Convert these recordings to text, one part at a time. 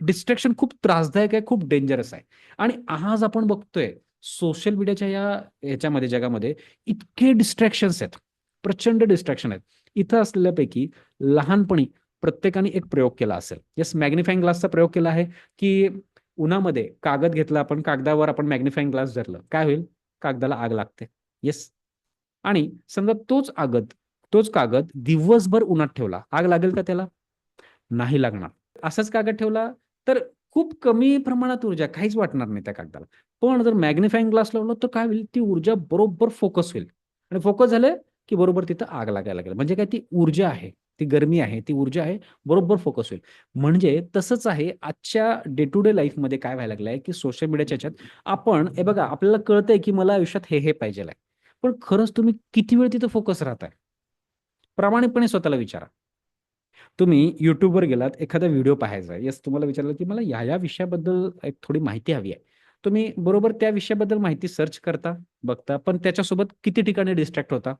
Distraction खूप त्रासदायक आहे, खूप डेंजरस आहे. आणि आज आपण बघतोय सोशल मीडियाच्या या ह्याच्यामध्ये जगामध्ये इतके डिस्ट्रॅक्शन्स आहेत. प्रचंड डिस्ट्रॅक्शन आहेत. इथं असलेल्यापैकी लहानपणी प्रत्येकाने एक प्रयोग केला असेल. येस मॅग्निफाईंग ग्लासचा प्रयोग केला आहे, की उन्हामध्ये कागद घेतला आपण, कागदावर आपण मॅग्निफाईंग ग्लास धरलं. काय होईल? कागदाला आग लागते. येस. आणि समजा तोच आगद तोच कागद दिवसभर उन्हात ठेवला. आग लागेल का त्याला? नाही लागणार. असाच कागद ठेवला तर खूप कमी प्रमाणात ऊर्जा, काहीच वाटणार नाही त्या कागदाला. पण जर मॅग्निफाईंग ग्लास लावला तर काय होईल? ती ऊर्जा बरोबर फोकस होईल. आणि फोकस झालं, की बरोबर तिथं आग लागायला लागेल. म्हणजे काय ती ऊर्जा आहे, ती गरमी आहे, ती ऊर्जा आहे, बरोबर फोकस होईल. म्हणजे तसंच आहे आजच्या डे टू डे लाईफमध्ये काय व्हायला लागलंय, की सोशल मीडियाच्या ह्याच्यात आपण हे बघा आपल्याला कळतंय, की मला आयुष्यात हे, हे पाहिजेल आहे. पण खरंच तुम्ही किती वेळ तिथं फोकस राहताय? प्रामाणिकपणे स्वतःला विचारा. तुम्ही युट्यूबवर गेलात, एखादा व्हिडिओ पाहायचा आहे. येस तुम्हाला विचारलं, की मला या-या विषयाबद्दल एक थोडी माहिती हवी आहे. तुम्ही बरोबर त्या विषयाबद्दल माहिती सर्च करता, बघता, पण त्याच्यासोबत किती ठिकाणी डिस्ट्रॅक्ट होता?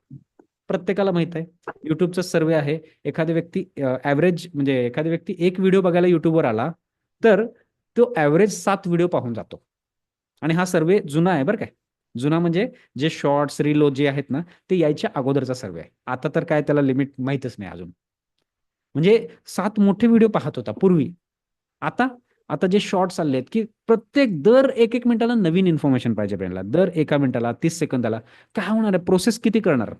प्रत्येकाला माहीत आहे. युट्यूबचा सर्वे आहे. एखादी व्यक्ती ऍव्हरेज म्हणजे एखादी व्यक्ती एक व्हिडिओ बघायला युट्यूबवर आला, तर तो एव्हरेज सात व्हिडिओ पाहून जातो. आणि हा सर्वे जुना आहे बरं काय. जुना म्हणजे जे शॉर्ट्स, रिलो जे आहेत ना, ते यायच्या अगोदरचा सर्वे आहे. आता तर काय त्याला लिमिट माहीतच नाही अजून. म्हणजे 7 मोठे व्हिडिओ पाहत होता पूर्वी. आता? आता जे शॉर्ट्स आलेत, की प्रत्येक दर 1-1 मिनिटाला नवीन इन्फॉर्मेशन पाहिजे आपल्याला. दर 1 मिनिटाला, 30 सेकंदाला. काय होणार आहे? प्रोसेस किती करणार?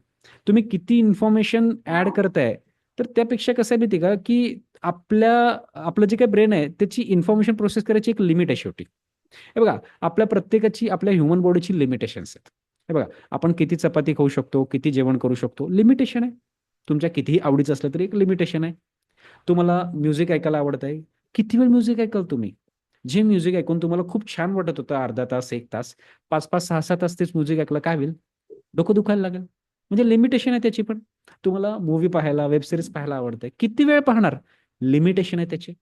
तुम्ही किती इन्फॉर्मेशन ॲड करताय, तर त्यापेक्षा कसं आहे माहिती का, की आपल्या आपलं जे काही ब्रेन आहे, त्याची इन्फॉर्मेशन प्रोसेस करायची एक लिमिट आहे शेवटी. हे बघा, आपल्या प्रत्येकाची आपल्या ह्युमन बॉडीची लिमिटेशन्स आहेत. हे बघा, आपण किती चपाती खाऊ शकतो, किती जेवण करू शकतो, लिमिटेशन आहे. तुमच्या कितीही आवडीचं असलं तरी एक लिमिटेशन आहे. तुम्हाला म्युझिक ऐकायला आवडतंय, किती वेळ म्युझिक ऐकाल तुम्ही? जे म्युझिक ऐकून तुम्हाला खूप छान वाटत होतं अर्धा तास, एक तास, 5-5, 6-6 तास तेच म्युझिक ऐकलं काय होईल? डोकं दुखायला लागेल. म्हणजे लिमिटेशन आहे त्याची पण. तुम्हाला मूवी पाहायला, वेब सिरीज पाहायला आवडते किती वेळ पाहणार? लिमिटेशन आहे त्याची.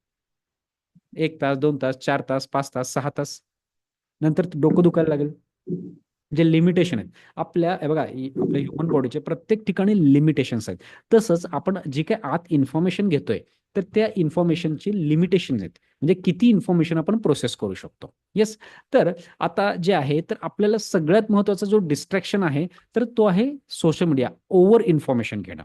एक तास, दोन तास, चार तास, पाच तास, सहा तास. नंतर डोकं दुखायला लागेल. जे लिमिटेशन आहेत. आपल्या बघा, आपल्या ह्युमन बॉडीचे प्रत्येक ठिकाणी लिमिटेशन्स आहेत. तसंच आपण जे काही आत इन्फॉर्मेशन घेतोय, तर त्या इन्फॉर्मेशनची लिमिटेशन आहेत. म्हणजे किती इन्फॉर्मेशन आपण प्रोसेस करू शकतो. येस. तर आता जे आहे, तर आपल्याला सगळ्यात महत्त्वाचा जो डिस्ट्रॅक्शन आहे, तर तो आहे सोशल मीडिया. ओव्हर इन्फॉर्मेशन घेणं.